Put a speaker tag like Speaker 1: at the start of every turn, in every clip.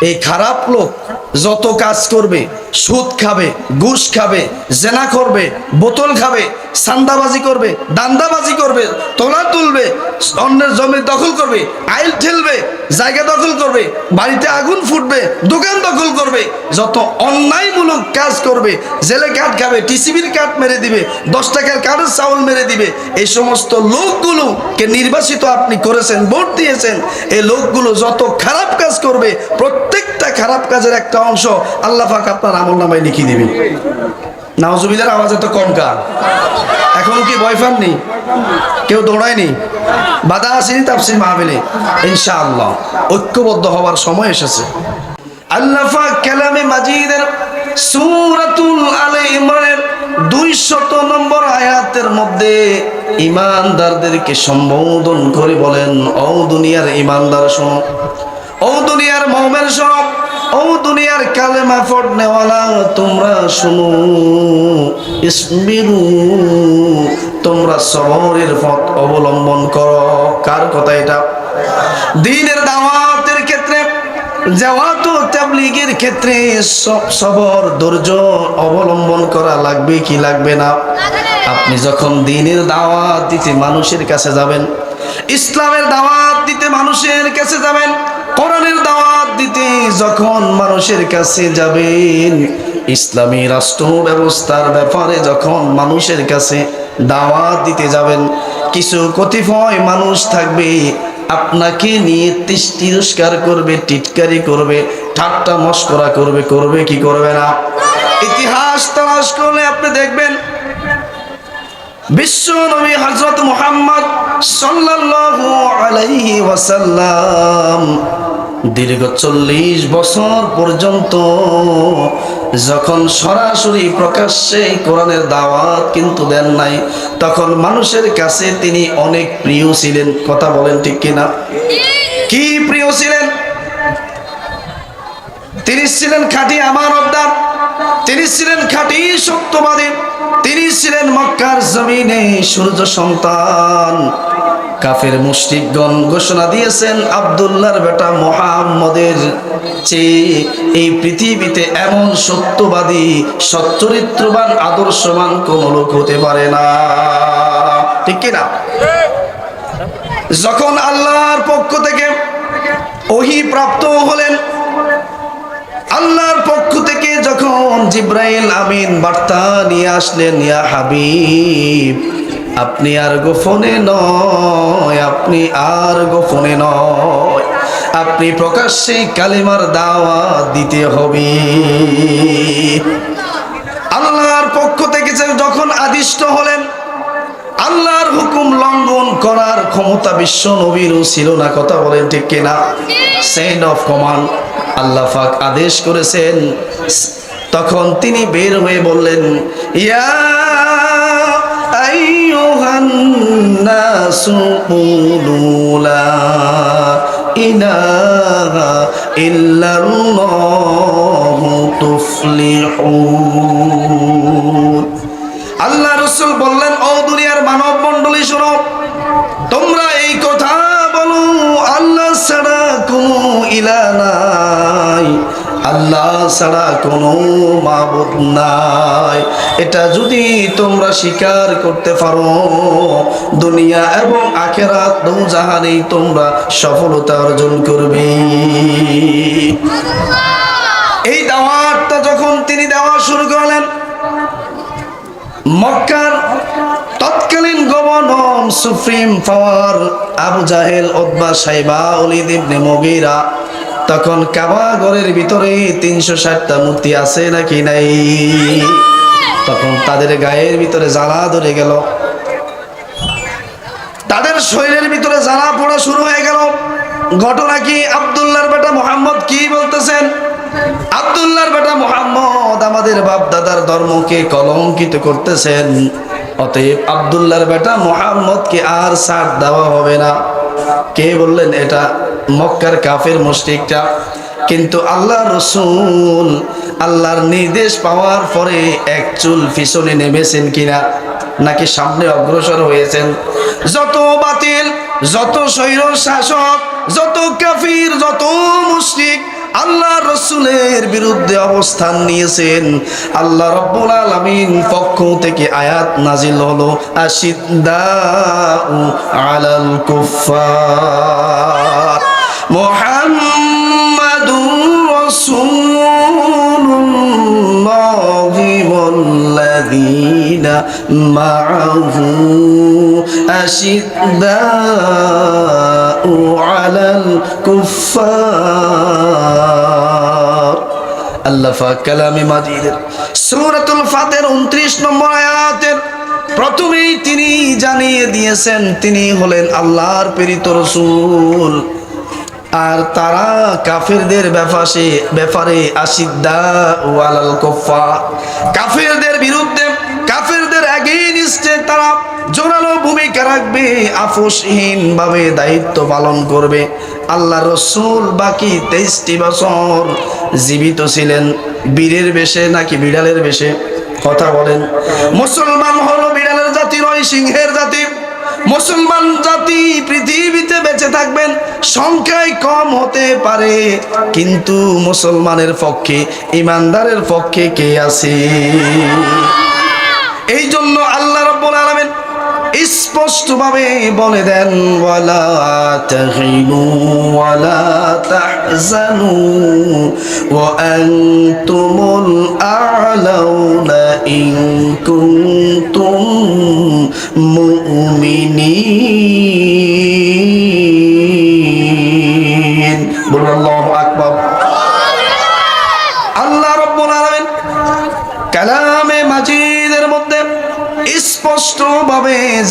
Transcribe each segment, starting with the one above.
Speaker 1: এই খারাপ লোক যত কাজ করবে, সুদ খাবে, ঘুষ খাবে, জেনা করবে, বোতল খাবে, সান্দাবাজি করবে, দান্দাবাজি করবে, তোলা তুলবে, অন্যের জমি দখল করবে, আইল ঠেলবে, জায়গা দখল করবে, বাড়িতে আগুন ফুটবে, দোকান দখল করবে, যত অন্যায়মূলক কাজ করবে, জেলে কাঠ খাবে, টিসিবির কাঠ মেরে দিবে, দশ টাকার কাঠের চাউল মেরে দিবে, এই সমস্ত লোকগুলোকে নির্বাচিত আপনি করেছেন, ভোট দিয়েছেন, এই লোকগুলো যত খারাপ কাজ করবে প্রত্যেকটা খারাপ কাজের একটা অংশ আল্লাহ পাক আপনার আমল নামায় লিখিয়ে দিবে নাওজুবিলের আওয়াজ এত কম কার? এখনও কি বয়ফ্রেন্ড নেই কেউ দৌড়ায়নি? বাধা আসেনি তাফসির মাহবিলে ইনশাআল্লাহ, ঐক্যবদ্ধ হওয়ার সময় এসেছে। আল্লাহ কালামে মাজিদের সূরাতুল আলে ইমরানের 200 নম্বর আয়াতের মধ্যে ইমানদারদেরকে সম্বোধন করে বলেন, ও দুনিয়ার ইমানদার শোনো, ও দুনিয়ার মুমিন শোনো ও দুনিয়ার কালেমা পড়নেওয়ালা, তোমরা শুনো। ইসবিরু তোমরা সবরের পথ অবলম্বন করো। কার কথা এটা? দিনের দাওয়াতের ক্ষেত্রে জাওয়াত তাবলিগের ক্ষেত্রে স- সবর, ধৈর্য অবলম্বন করা লাগবে কি লাগবে না? আপনি যখন দিনের দাওয়াত দিতে মানুষের কাছে যাবেন ইসলামের দাওয়াত দিতে মানুষের কাছে যাবেন, কোরআনের দাওয়াত দিতে যখন মানুষের কাছে যাবেন, ইসলামী রাষ্ট্র ব্যবস্থার ব্যাপারে যখন মানুষের কাছে দাওয়াত দিতে যাবেন, কিছু কতিপয় মানুষ থাকবে, আপনাকে নিয়ে তিরস্কার করবে, টিটকারি করবে, ঠাট্টা মস্করা করবে করবে কি করবে না? ইতিহাস তালাশ করলে আপনি দেখবেন বিশ্ব নবী হজরত মুহাম্মদ সাল্লাল্লাহু আলাইহি ওয়াসাল্লাম দীর্ঘ চল্লিশ বছর পর্যন্ত যখন সরাসরি প্রকাশ্যে কোরআনের দাওয়াত কিন্তু দেন নাই, তখন মানুষের কাছে তিনি অনেক প্রিয় ছিলেন। কথা বলেন ঠিক কিনা? কি প্রিয় ছিলেন? তিনি ছিলেন খাঁটি আমার অবদান তিনি ছিলেন খাঁটি সত্যবাদী, তিনি ছিলেন মক্কার জমিনে সূর্য সন্তান। কাফের মুশরিকগণ ঘোষণা দিয়েছেন, আব্দুল্লাহর বেটা মোহাম্মদের চেয়ে এই পৃথিবীতে এমন সত্যবাদী, সচ্চরিত্রবান, আদর্শবান কোন লোক হতে পারে না। ঠিক কিনা যখন আল্লাহর পক্ষ থেকে ওহি প্রাপ্ত হলেন আল্লাহর পক্ষ থেকে যখন জিব্রাইল আমিন বার্তা নিয়ে আসলেন, ইয়া হাবিব, আপনি আর গোপনে নয়, আপনি আর গোপনে নয়, আপনি প্রকাশ্যে কালিমার দাওয়া দিতে হবে। আল্লাহর পক্ষ থেকে যখন আদিষ্ট হলেন, আল্লাহর হুকুম লঙ্ঘন করার ক্ষমতা বিশ্ব নবীরও ছিল না, কথা বলেন ঠিক কিনা? সেন্ড অফ কমান্ড আল্লাহ পাক আদেশ করেছেন। তখন তিনি বের হয়ে বললেন, ইয়া আল্লাহ রসুল বললেন, ও দুনিয়ার মানব মন্ডলী শোনো, তোমরা এই কথা ইলা নাই। আল্লাহ ছাড়া কোনো মাবুদ নাই। এটা যদি তোমরা স্বীকার করতে পারো, দুনিয়া এবং আখেরাত দু জাহানেই তোমরা সফলতা অর্জন করবে। এই দাওয়াতটা যখন তিনি দেওয়া শুরু করলেন, মক্কার সুপ্রিম পাওয়ার আবু জাহেল ওদবা সাইবা অলিদ মগিরা, তখন কাবা ঘরের ভিতরে তিনশো ষাটটা মূর্তি আছে নাকি নাই? তখন তাদের গায়ের ভিতরে জ্বালা ধরে গেল। তাদের শরীরের ভিতরে জ্বালা পড়া শুরু হয়ে গেল। ঘটনা কি? আব্দুল্লাহর বেটা মোহাম্মদ কি বলতেছেন? আব্দুল্লাহর বেটা মোহাম্মদ আমাদের বাপ দাদার ধর্মকে কলঙ্কিত করতেছেন। অতএব আব্দুল্লাহর বেটা মোহাম্মদকে আর ছাড় দেওয়া হবে না। কে বললেন, এটা মক্কার কাফের মুশরিকটা? কিন্তু আল্লাহ রসুল আল্লাহর নির্দেশ পাওয়ার পরে এক চুল পিছনে নেমেছেন কিনা, নাকি সামনে অগ্রসর হয়েছেন? যত বাতিল, যত স্বৈর শাসক যত কাফির, যত মুশরিক আল্লাহ রসুলের বিরুদ্ধে অবস্থান নিয়েছেন আল্লাহ রব্বুল আলামিন পক্ষ থেকে আয়াত নাজিল হলো আশিদ্দাউ আলাল কুফার মুহাম্মাদুর রাসূলুল্লাহ والذين معه أشداء على الكفار আল্লাহ পাক কালামে মাজিদের সূরাতুল ফাতের 29 নম্বর আয়াতের প্রথমেই তিনি জানিয়ে দিয়েছেন তিনি হলেন আল্লাহর প্রেরিত রসূল আর তারা কাফেরদের ব্যাপারে ব্যাপারে আসিদ্দা ওয়ালাল কফা কাফেরদের বিরুদ্ধে কাফেরদের এগেইনস্টে তারা জোরালো ভূমিকা রাখবে, আপোষহীন ভাবে দায়িত্ব পালন করবে। আল্লাহ রসুল বাকি তেইশটি বছর জীবিত ছিলেন, বীরের বেশে নাকি বিড়ালের বেশে? কথা বলেন। মুসলমান হলো বিড়ালের জাতি নয়, সিংহের জাতি। মুসলমান জাতি পৃথিবীতে বেঁচে থাকবেন, সংখ্যায় কম হতে পারে, কিন্তু মুসলমানের পক্ষে, ইমানদারের পক্ষে কে আছে? এই জন্য আল্লাহ রব্বুল আলামিন স্পষ্টভাবে বলে দেন, ওয়ালা তাহিনু ওয়ালা তাহজানু ওয়া আনতুমুল আ'লাউনা ইন কুনতুম মুমিনিন।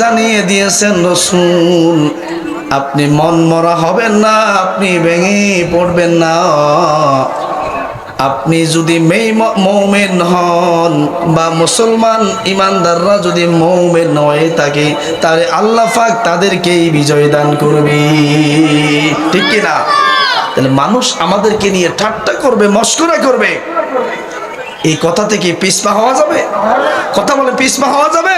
Speaker 1: জানিয়ে দিয়েছেন রসুল, আপনি মন মরা হবেন না, আপনি ভেঙে পড়বেন না। আপনি যদি মৌমেন হন বা মুসলমান ইমানদাররা যদি মৌমেন হয়ে থাকে, তাহলে আল্লাহ পাক তাদেরকেই বিজয় দান করবে। ঠিক কিনা তাহলে মানুষ আমাদেরকে নিয়ে ঠাট্টা করবে, মস্করা করবে। এই কথা থেকে পিসপা হওয়া যাবে? কথা বলে পিসপা হওয়া যাবে?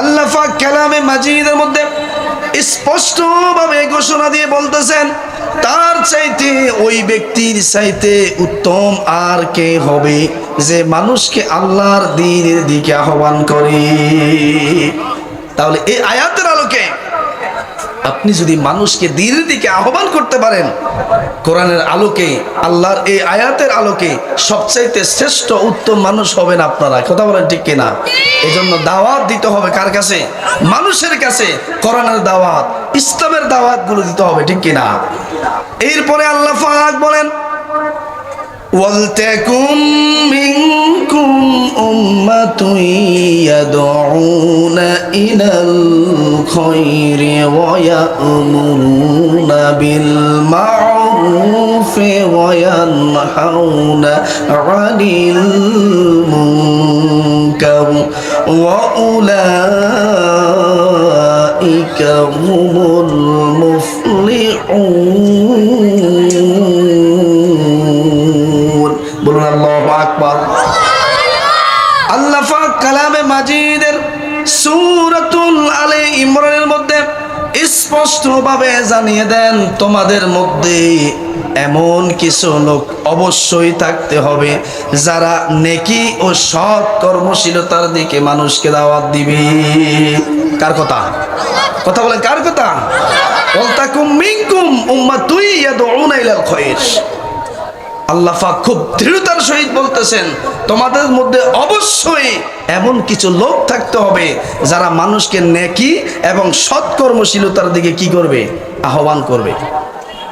Speaker 1: আল্লাহ পাক কালামে মাজিদের মধ্যে স্পষ্টভাবে ঘোষণা দিয়ে বলতেছেন, তার চাইতে ওই ব্যক্তির চাইতে উত্তম আর কে হবে যে মানুষকে আল্লাহর দিনের দিকে আহ্বান করে? তাহলে এই আয়াতের আলোকে আপনি যদি মানুষকে দিনের দিকে আহ্বান করতে পারেন, কোরআনের আলোকে, আল্লাহর এই আয়াতের আলোকে সবচাইতে শ্রেষ্ঠ উত্তম মানুষ হবেন আপনারা। কথা বলেন ঠিক কিনা? এই জন্য দাওয়াত দিতে হবে কার কাছে? মানুষের কাছে কোরআনের দাওয়াত, ইসলামের দাওয়াতগুলো দিতে হবে ঠিক কিনা? এরপরে আল্লাহ ফাক বলেন ولتكن منكم أمة يدعون إلى الخير ويأمرون بالمعروف وينهون عن المنكر وأولئك هم المفلحون. মধ্যে স্পষ্টভাবে জানিয়ে দেন, তোমাদের মধ্যে এমন কিছু লোক অবশ্যই থাকতে হবে, যারা নেকি ও সৎ কর্মশীলতার দিকে মানুষকে দাওয়াত দিবে। কার কথা? কথা বলে কার কথা? ওয়ালতাকুম মিনকুম উম্মাতুই ইয়াদউনা ইলাল খায়র আল্লাহ পাক খুব দৃঢ়তার সহিত বলতেছেন, তোমাদের মধ্যে অবশ্যই এমন কিছু লোক থাকতে হবে যারা মানুষকে নেকি এবং সৎকর্মশীলতার দিকে কি করবে? আহ্বান করবে।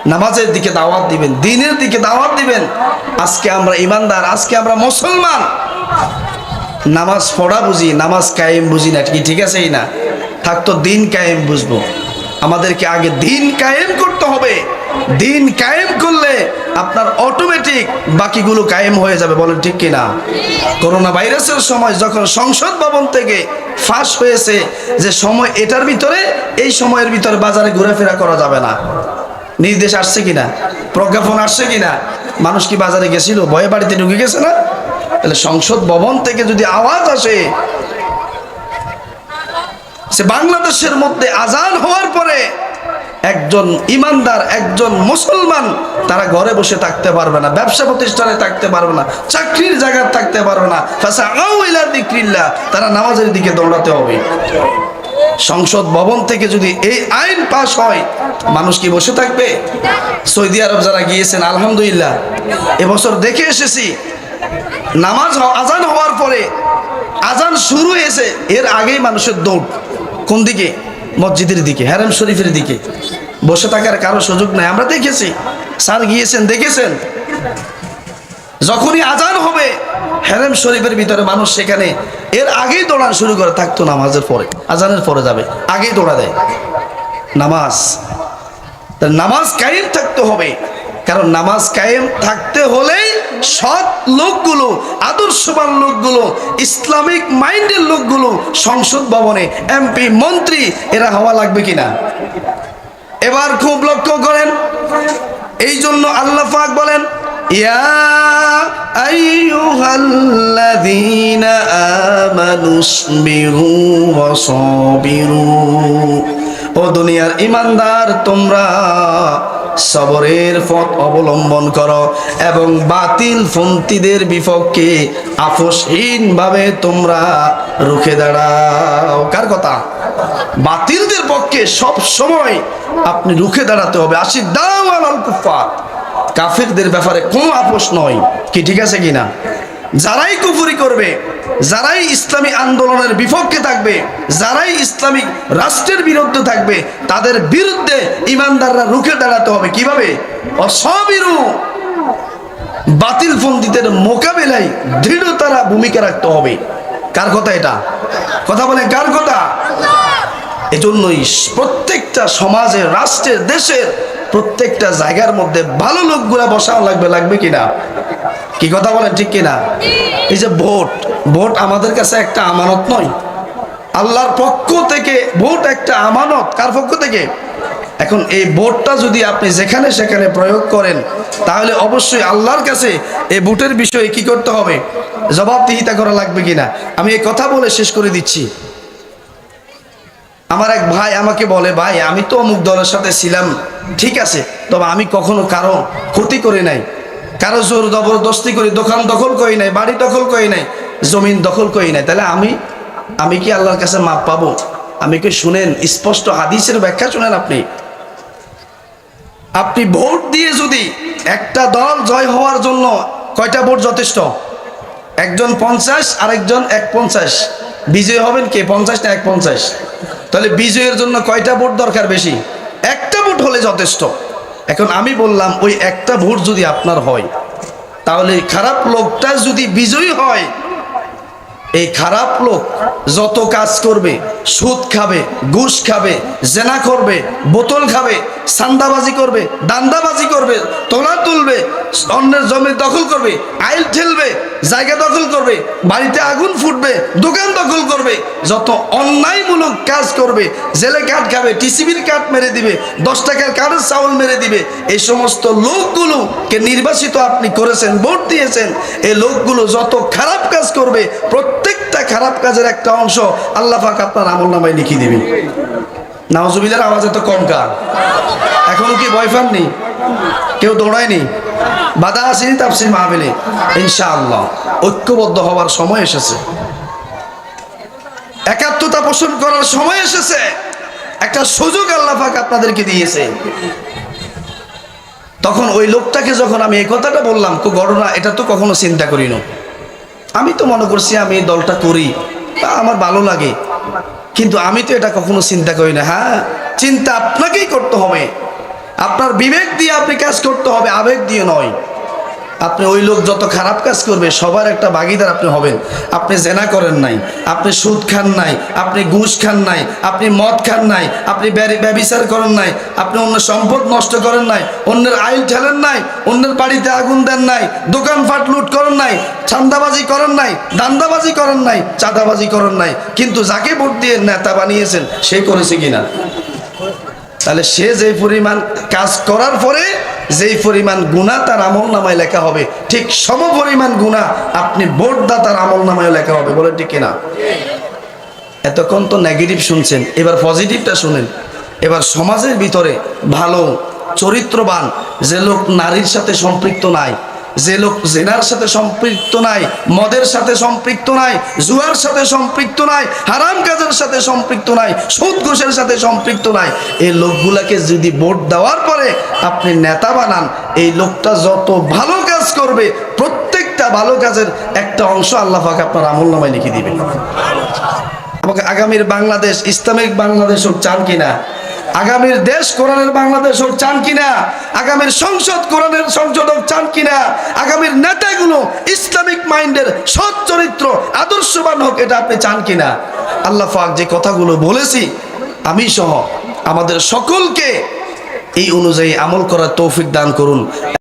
Speaker 1: নামাজের দিকে দাওয়াত দিবেন, দিনের দিকে দাওয়াত দিবেন। আজকে আমরা ইমানদার, আজকে আমরা মুসলমান। নামাজ পড়া বুঝি, নামাজ কায়েম বুঝি না, কি ঠিক আছেই না? থাকতো দিন কায়েম বুঝব। আমাদেরকে আগে দিন কায়েম করতে হবে। দিন কায়েম করলে আপনার অটোমেটিক বাকিগুলো কায়েম হয়ে যাবে, বলেন ঠিক কিনা? করোনা ভাইরাসের সময় যখন সংসদ ভবন থেকে ফাঁস হয়েছে, যে সময় এটার ভিতরে, এই সময়ের ভিতরে বাজারে ঘোরাফেরা করা যাবে না। নির্দেশ আসছে কিনা? প্রজ্ঞাপন আসছে কিনা? মানুষ কি বাজারে গেছিল? ভয়ে বাড়িতে ঢুকে গেছে না? তাহলে সংসদ ভবন থেকে যদি আওয়াজ আসে, সে বাংলাদেশের মধ্যে আজান হওয়ার পরে একজন ইমানদার একজন মুসলমান তারা ঘরে বসে থাকতে পারবে না ব্যবসা প্রতিষ্ঠানে থাকতে পারবে না চাকরির জায়গায় থাকতে পারবে না। যিকরিল্লাহ, তারা নামাজের দিকে দৌড়াতে হবে। সংসদ ভবন থেকে যদি এই আইন পাশ হয় মানুষ কি বসে থাকবে? সৌদি আরব যারা গিয়েছেন আলহামদুলিল্লাহ এবছর দেখে এসেছি নামাজ আজান হওয়ার পরে আজান শুরু হয়েছে এর আগেই মানুষের দৌড়। কোন দিকে? মসজিদের দিকে হ্যারাম শরীফের দিকে। বসে থাকার কারও সুযোগ নাই। আমরা দেখেছি, স্যার গিয়েছেন, দেখেছেন। যখনই আজান হবে হ্যারেম শরীফের ভিতরে মানুষ সেখানে, এর আগেই দৌড়ান শুরু করে, থাকতো নামাজের পরে, আজানের পরে যাবে, আগেই দৌড়া দেয়। নামাজ। নামাজ কায়েম থাকতে হবে। কারণ নামাজ কায়েম থাকতে হলেই সৎ লোকগুলো, আদর্শবান লোকগুলো, ইসলামিক মাইন্ডের লোকগুলো সংসদ ভবনে এমপি, মন্ত্রী, এরা হওয়া লাগবে কিনা? এবার খুব লক্ষ্য করেন। এই জন্য আল্লাহ পাক বলেন ও দুনিয়ার ইমানদার, তোমরা সবরের পথ অবলম্বন করো এবং বাতিল ফন্তিদের বিপক্ষে আপোষহীনভাবে তোমরা রুখে দাঁড়াও। কার কথা? বাতিলদের পক্ষে সব সময় আপনি রুখে দাঁড়াতে হবে। আসি আলাল কুফার কাফিরদের ব্যাপারে কোনো আপোষ নয়। কি ঠিক আছে কিনা? যারাই কুফুরি করবে যারাই ইসলামী আন্দোলনের বিপক্ষে থাকবে, যারাই ইসলামিক রাষ্ট্রের বিরুদ্ধে থাকবে, তাদের বিরুদ্ধে ইমানদাররা রুখে দাঁড়াতে হবে। কীভাবে? অসবিরু বাতিল মোকাবেলায় দৃঢ়তারা ভূমিকা রাখতে হবে। কার কথা এটা? কথা বলে কার কথা? এজন্যই প্রত্যেকটা সমাজের রাষ্ট্রের দেশের প্রত্যেকটা জায়গার মধ্যে ভালো লোকগুলা বসাও লাগবে লাগবে কিনা? কি কথা বলেন, ঠিক কিনা? এই যে ভোট ভোট আমাদের কাছে একটা আমানত নয়। আল্লাহর পক্ষ থেকে ভোট একটা আমানত। কার পক্ষ থেকে? এখন এই ভোটটা যদি আপনি যেখানে সেখানে প্রয়োগ করেন, তাহলে অবশ্যই আল্লাহর কাছে এই ভোটের বিষয়ে কি করতে হবে? জবাবদিহিতা করা লাগবে কিনা? আমি এই কথা বলে শেষ করে দিচ্ছি। আমার এক ভাই আমাকে বলে, ভাই, আমি তো অমুক দলের সাথে ছিলাম, ঠিক আছে, তবে আমি কখনো কারও ক্ষতি করে নাই। কারও জোর জবরদস্তি করি, দোকান দখল করি নাই, বাড়ি দখল করি নাই, জমিন দখল করি নাই, তাহলে আমি আমি কি আল্লাহর কাছে মাপ পাবো? আমি কি শুনেন, স্পষ্ট হাদিসের ব্যাখ্যা শুনেন আপনি? আপনি ভোট দিয়ে যদি একটা দল জয় হওয়ার জন্য কয়টা ভোট যথেষ্ট? একজন পঞ্চাশ, আরেকজন এক পঞ্চাশ। বিজয় হবেন কে? পঞ্চাশ না এক পঞ্চাশ? তাহলে বিজয়ের জন্য কয়টা ভোট দরকার বেশি? একটা ভোট হলে যথেষ্ট। এখন আমি বললাম, ওই একটা ভোট যদি আপনার হয়, তাহলে খারাপ লোকটা যদি বিজয়ী হয় এই খারাপ লোক যত কাজ করবে, সুদ খাবে, ঘুষ খাবে, জেনা করবে, বোতল খাবে, সান্দাবাজি করবে, দান্দাবাজি করবে, তোলা তুলবে, অন্যের জমি দখল করবে, আইল ঠেলবে, জায়গা দখল করবে, বাড়িতে আগুন ফুটবে, দোকান দখল করবে, যত অন্যায়মূলক কাজ করবে, জেলে কাঠ খাবে, টিসিবির কাঠ মেরে দিবে, দশ টাকার কাঠের চাউল মেরে দিবে, এই সমস্ত লোকগুলোকে নির্বাচিত আপনি করেছেন, ভোট দিয়েছেন, এই লোকগুলো যত খারাপ কাজ করবে প্রত্যেকটা খারাপ কাজের একটা অংশ আল্লাহ পাক আপনার আমল নামায় লিখিয়ে দেবে। নাওজুবিলের আওয়াজ এত কম কার? এখনও কি ভয় পাননি কেউ দৌড়ায়নি? বাধা আসেনি তাপসির মাহবিলে ইনশাআল্লাহ। ঐক্যবদ্ধ হওয়ার সময় এসেছে। একাত্মতা পোষণ করার সময় এসেছে। একটা সুযোগ আল্লাহ পাক আপনাদেরকে দিয়েছে। তখন ওই লোকটাকে যখন আমি এই কথাটা বললাম ঘটনা এটা তো কখনো চিন্তা করি না আমি তো মনে করছি আমি দলটা করি আমার ভালো লাগে। কিন্তু আমি তো এটা কখনো চিন্তা করি না। হ্যাঁ চিন্তা আপনাকেই করতে হবে। আপনার বিবেক দিয়ে আপনি কাজ করতে হবে, আবেগ দিয়ে নয়। আপনি ওই লোক যত খারাপ কাজ করবে, সবার একটা ভাগিদার আপনি হবেন। আপনি জেনা করেন নাই, আপনি সুদ খান নাই, আপনি ঘুষ খান নাই, আপনি মদ খান নাই, আপনি ব্যবি- ব্যভিচার করেন নাই, আপনি অন্য সম্পদ নষ্ট করেন নাই, অন্যের আইল ঠেলেন নাই, অন্যের বাড়িতে আগুন দেন নাই, দোকানপাট লুট করেন নাই ছান্দাবাজি করেন নাই, দান্দাবাজি করেন নাই, চাঁদাবাজি করেন নাই, কিন্তু যাকে ভোট দিয়ে নেতা বানিয়েছেন, সে করেছে কিনা? তাহলে সে যে পরিমাণ কাজ করার পরে যেই পরিমাণ গুণা তার আমল নামায় লেখা হবে, ঠিক সম পরিমাণ গুণা আপনি তার আমল নামায় লেখা হবে বলে ঠিক কিনা? এতক্ষণ তো নেগেটিভ শুনছেন, এবার পজিটিভটা শুনেন। এবার সমাজের ভিতরে ভালো, চরিত্রবান, যে লোক নারীর সাথে সম্পৃক্ত নাই যে লোক জেনার সাথে সম্পৃক্ত নাই, মদের সাথে সম্পৃক্ত নাই, জুয়ার সাথে সম্পৃক্ত নাই, হারাম কাজের সাথে সম্পৃক্ত নাই, সুদ ঘোষের সাথে সম্পৃক্ত নাই, এই লোকগুলাকে যদি ভোট দেওয়ার পরে আপনি নেতা বানান, এই লোকটা যত ভালো কাজ করবে, প্রত্যেকটা ভালো কাজের একটা অংশ আল্লাহ আপনার আমল নামায় লিখে দিবেন। আমাকে আগামীর বাংলাদেশ, ইসলামিক বাংলাদেশ হোক চান কিনা আগামীর দেশ কোরআনের বাংলাদেশ চান কিনা? আগামীর সংসদ কোরআনের সংসদ চান কিনা? আগামীর নেতাগুলো ইসলামিক মাইন্ডের সৎ চরিত্র, আদর্শবান হোক, এটা আপনি চান কিনা? আল্লাহ ফাক যে কথাগুলো বলেছি, আমি সহ আমাদের সকলকে এই অনুযায়ী আমল করার তৌফিক দান করুন।